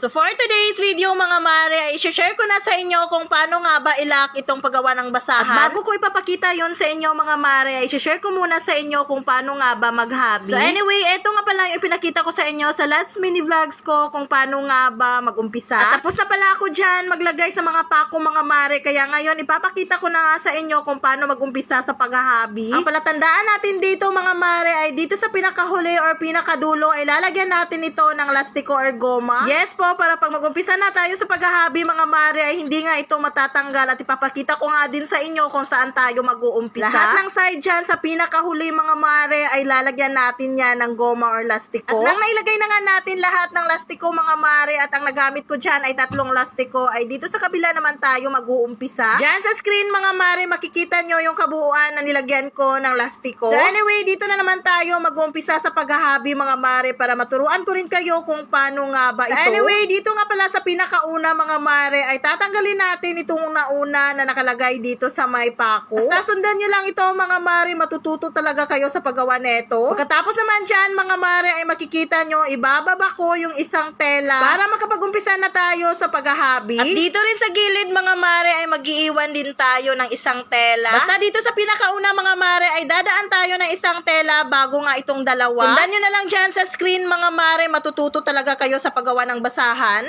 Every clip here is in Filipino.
So for today's video mga mare, ay share ko na sa inyo kung paano nga ba ilak itong paggawa ng basahan. At bago ko ipapakita yon sa inyo mga mare, ay share ko muna sa inyo kung paano nga ba mag-hobby. So anyway, eto nga pala yung ipinakita ko sa inyo sa last mini vlogs ko kung paano nga ba mag-umpisa. At tapos na pala ako dyan maglagay sa mga pako mga mare, kaya ngayon ipapakita ko na nga sa inyo kung paano mag-umpisa sa pag-hobby. Ang palatandaan natin dito mga mare ay dito sa pinakahuli or pinakadulo ay lalagyan natin ito ng lastiko or goma. Yes po, para pag mag-umpisa na tayo sa pag-hobby mga mare ay hindi nga ito matatanggal at ipapakita ko nga din sa inyo kung saan tayo mag-uumpisa. Lahat ng side dyan sa pinakahuli mga mare ay lalagyan natin yan ng goma or lastiko. At nang nailagay na nga natin lahat ng lastiko mga mare at ang nagamit ko dyan ay tatlong lastiko ay dito sa kabila naman tayo mag-uumpisa. Dyan sa screen mga mare makikita nyo yung kabuuan na nilagyan ko ng lastiko. So anyway, dito na naman tayo mag-uumpisa sa paghahabi mga mare para maturuan ko rin kayo kung paano nga ba ito. Anyway, dito nga pala sa pinakauna mga mare ay tatanggalin natin itong una-una na nakalagay dito sa may pako. Basta sundan nyo lang ito mga mare, matututo talaga kayo sa paggawa neto. Pagkatapos naman dyan mga mare ay makikita nyo, ibababa ko yung isang tela para makapag-umpisa na tayo sa paghahabi. At dito rin sa gilid mga mare ay magiiwan din tayo ng isang tela. Basta dito sa pinakauna mga mare ay dadaan tayo ng isang tela bago nga itong dalawa. Sundan nyo na lang dyan sa screen mga mare, matututo talaga kayo sa paggawa ng basahan.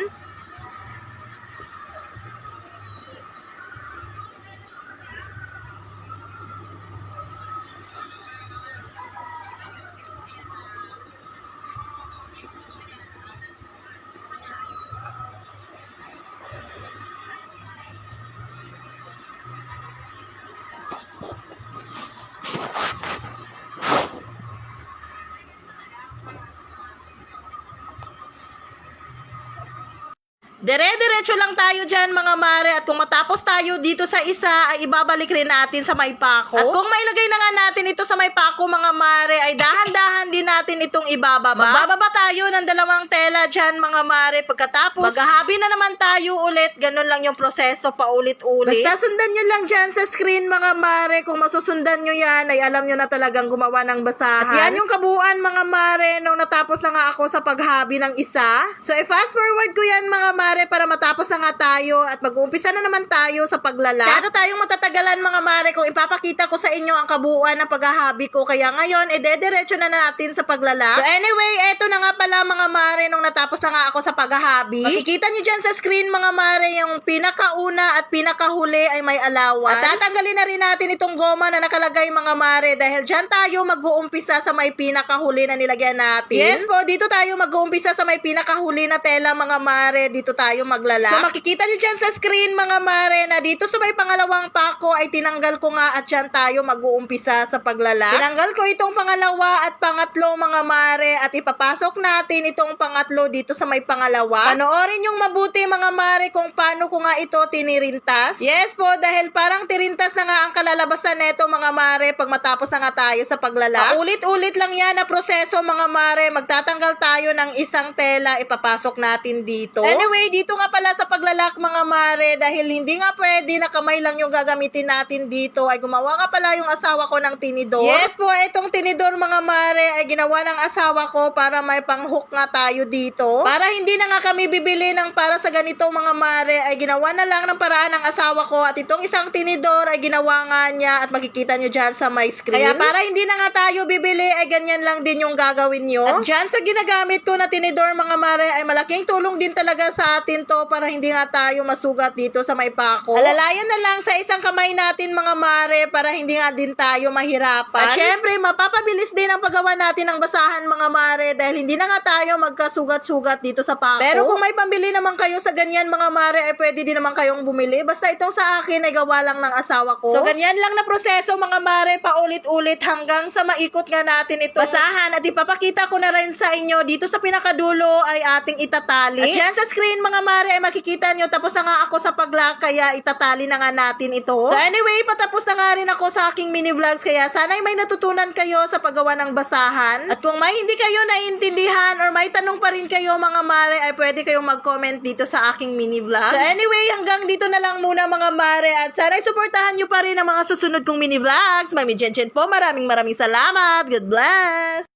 Dire-diretso lang tayo dyan mga mare at kung matapos tayo dito sa isa ay ibabalik rin natin sa may pako. At kung mailagay na nga natin ito sa may pako mga mare ay dahan-dahan din natin itong ibababa. Magbababa tayo ng dalawang tela dyan mga mare pagkatapos maghahabi na naman tayo ulit. Ganun lang yung proseso paulit-ulit. Basta sundan nyo lang dyan sa screen mga mare. Kung masusundan nyo yan ay alam nyo na talagang gumawa ng basahan. At yan yung kabuuan mga mare nung natapos na nga ako sa paghabi ng isa. So i-fast forward ko yan mga mare para matapos na nga tayo at mag-uumpisa na naman tayo sa paglala. Kaya tayong matatagalan mga mare kung ipapakita ko sa inyo ang kabuuan ng paghahabi ko. Kaya ngayon, ede-diretso na natin sa paglala. So anyway, eto na nga pala mga mare nung natapos na nga ako sa paghahabi. Makikita nyo dyan sa screen mga mare yung pinakauna at pinakahuli ay may allowance. At tatanggalin na rin natin itong goma na nakalagay mga mare dahil dyan tayo mag-uumpisa sa may pinakahuli na nilagyan natin. Yes po, dito tayo mag-uumpisa sa may pinakahuli na tela mga mare. Dito tayo maglala. So makikita nyo dyan sa screen mga mare na dito sa may pangalawang pako ay tinanggal ko nga at dyan tayo mag-uumpisa sa paglala. Tinanggal ko itong pangalawa at pangatlo mga mare at ipapasok natin itong pangatlo dito sa may pangalawa. Panoorin yung mabuti mga mare kung paano ko nga ito tinirintas. Yes po, dahil parang tirintas na nga ang kalalabasan neto mga mare pag matapos na nga tayo sa paglala. Ulit-ulit lang yan na proseso mga mare. Magtatanggal tayo ng isang tela, ipapasok natin dito. Anyway, dito nga pala sa paglalak mga mare dahil hindi nga pwede na kamay lang yung gagamitin natin dito ay gumawa nga pala yung asawa ko ng tinidor. Yes po, itong tinidor mga mare ay ginawa ng asawa ko para may panghook nga tayo dito. Para hindi na nga kami bibili ng para sa ganito mga mare ay ginawa na lang ng paraan ng asawa ko at itong isang tinidor ay ginawa nga niya at makikita nyo dyan sa my screen. Kaya para hindi na nga tayo bibili ay ganyan lang din yung gagawin nyo. At dyan sa ginagamit ko na tinidor mga mare ay malaking tulong din talaga sa atin to para hindi nga tayo masugat dito sa may pako. Alalayan na lang sa isang kamay natin mga mare para hindi nga din tayo mahirapan. At syempre, mapapabilis din ang paggawa natin ng basahan mga mare dahil hindi na nga tayo magkasugat-sugat dito sa pako. Pero kung may pambili naman kayo sa ganyan mga mare ay pwede din naman kayong bumili. Basta itong sa akin ay gawa lang ng asawa ko. So ganyan lang na proseso mga mare paulit-ulit hanggang sa maikot nga natin itong basahan at ipapakita ko na rin sa inyo dito sa pinakadulo ay ating itatali. At dyan sa screen mga mare ay makikita nyo tapos na nga ako sa paglak kaya itatali na nga natin ito. So anyway, patapos na nga rin ako sa aking mini vlogs kaya sana ay may natutunan kayo sa paggawa ng basahan. At kung may hindi kayo naiintindihan or may tanong pa rin kayo mga mare ay pwede kayong mag-comment dito sa aking mini vlogs. So anyway, hanggang dito na lang muna mga mare at sana ay suportahan nyo pa rin ang mga susunod kong mini vlogs. Mami Jen Jen po, maraming maraming salamat. God bless!